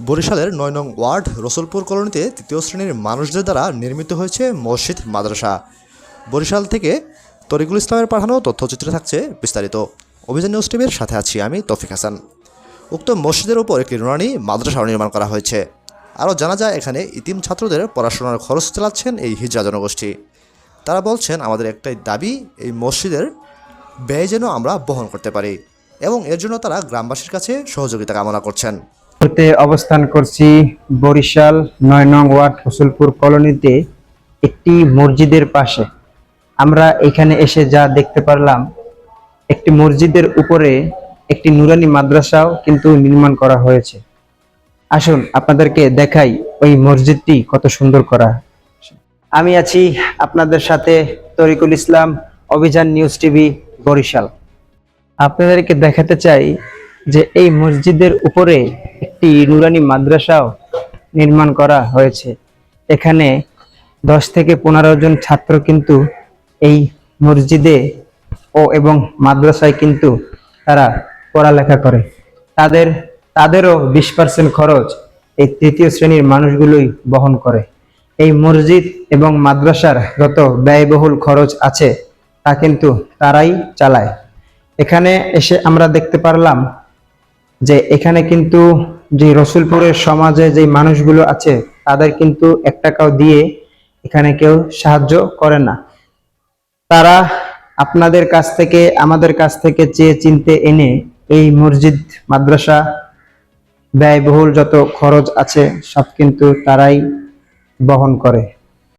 বরিশালের নয় নং ওয়ার্ড রসুলপুর কলোনিতে তৃতীয় শ্রেণির মানুষদের দ্বারা নির্মিত হয়েছে মসজিদ, মাদ্রাসা। বরিশাল থেকে তরিকুল ইসলামের পাঠানো তথ্যচিত্রে থাকছে বিস্তারিত। অভিযান নিউজ টিভির সাথে আছি আমি তফিক হাসান। উক্ত মসজিদের উপর একটি নুরানি মাদ্রাসাও নির্মাণ করা হয়েছে। আরও জানা যায়, এখানে ইতিম ছাত্রদের পড়াশোনার খরচ চালাচ্ছেন এই হিজড়া জনগোষ্ঠী। তারা বলছেন, আমাদের একটাই দাবি, এই মসজিদের ব্যয় যেন আমরা বহন করতে পারি এবং এর জন্য তারা গ্রামবাসীর কাছে সহযোগিতা কামনা করছেন। মুহূর্তে অবস্থান করছি বরিশাল, নয় নং ওয়ার্ড রসুলপুর কলোনিতে, একটি মসজিদের পাশে। আমরা এখানে এসে যা দেখতে পারলাম, একটি মসজিদের উপরে একটি নুরানি মাদ্রাসাও কিন্তু নির্মাণ করা হয়েছে। আসুন, আপনাদেরকে দেখাই ওই মসজিদটি কত সুন্দর করা। আমি আছি আপনাদের সাথে তরিকুল ইসলাম, অভিযান নিউজ টিভি, বরিশাল। আপনাদেরকে দেখাতে চাই যে এই মসজিদের উপরে একটি নুরানি মাদ্রাসাও নির্মাণ করা হয়েছে। এখানে দশ থেকে পনেরো জন ছাত্র কিন্তু এই মসজিদে ও এবং মাদ্রাসায় কিন্তু তারা পড়ালেখা করে। তাদের, তাদেরও বিশ পার্সেন্ট খরচ এই তৃতীয় শ্রেণির মানুষগুলোই বহন করে। এই মসজিদ এবং মাদ্রাসার যত ব্যয়বহুল খরচ আছে তা কিন্তু তারাই চালায়। এখানে এসে আমরা দেখতে পারলাম যে এখানে কিন্তু যে রসুলপুরের সমাজে যে মানুষগুলো আছে, তাদের কিন্তু এক টাকাও দিয়ে এখানে কেউ সাহায্য করে না। তারা আপনাদের কাছ থেকে, আমাদের কাছ থেকে চেয়ে চিনতে এনে এই মসজিদ, মাদ্রাসা ব্যয়বহুল যত খরচ আছে, সব কিন্তু তারাই বহন করে।